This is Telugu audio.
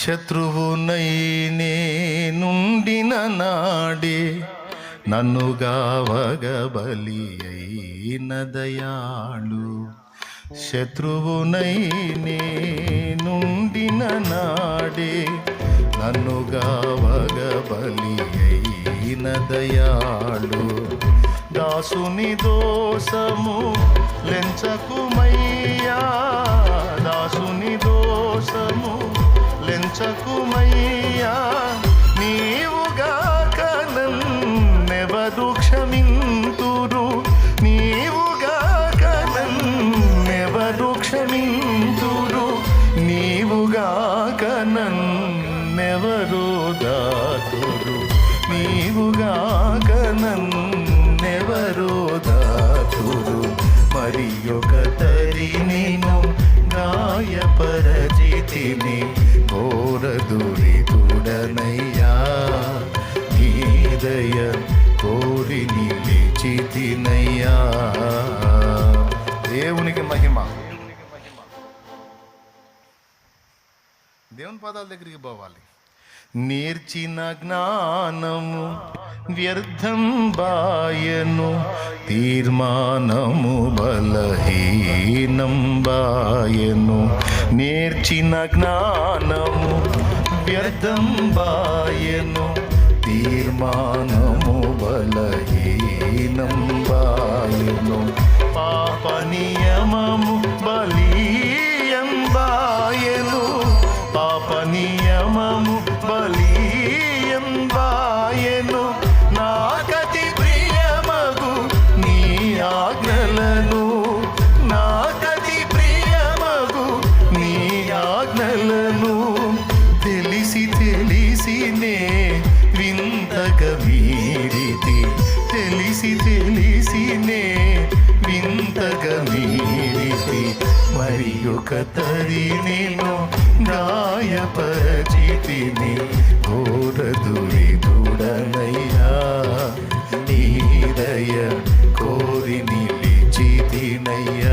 శత్రువునై నుండిన నాడే నన్ను గావగబలి అయిన దయాళు. శత్రువునై నుండిన నాడే నన్ను గావగబలి అయిన దయాళు. దాసుని దోషము లెంచకుమయ్యా లెంచకుమయ్యా నీవుగాక నన్నెవరు క్షమింతురు? నీవుగాక నన్నెవరు క్షమింతురు? నీవుగాక నన్నెవరు దాతురు? నీవుగాక నన్నెవరు దాతురు? మరి ఒక తరి నేను గాయపరచితిని నీదయ కోరి నిలిచితినయ్యా దేవునికి మహిమ. దేవుని పాదాల దగ్గరికి పోవాలి. నేర్చిన జ్ఞానము వ్యర్థం బాయను తీర్మానము బలహీనం బాయను. నేర్చిన జ్ఞానము వ్యర్థం బాయను తీర్మానము బలహీనం మరి ఒక తడి నేను గాయపరిచితిని ఘోర దురి దూడనయ్యా నీదయ కోరి నిలిచితినయ్యా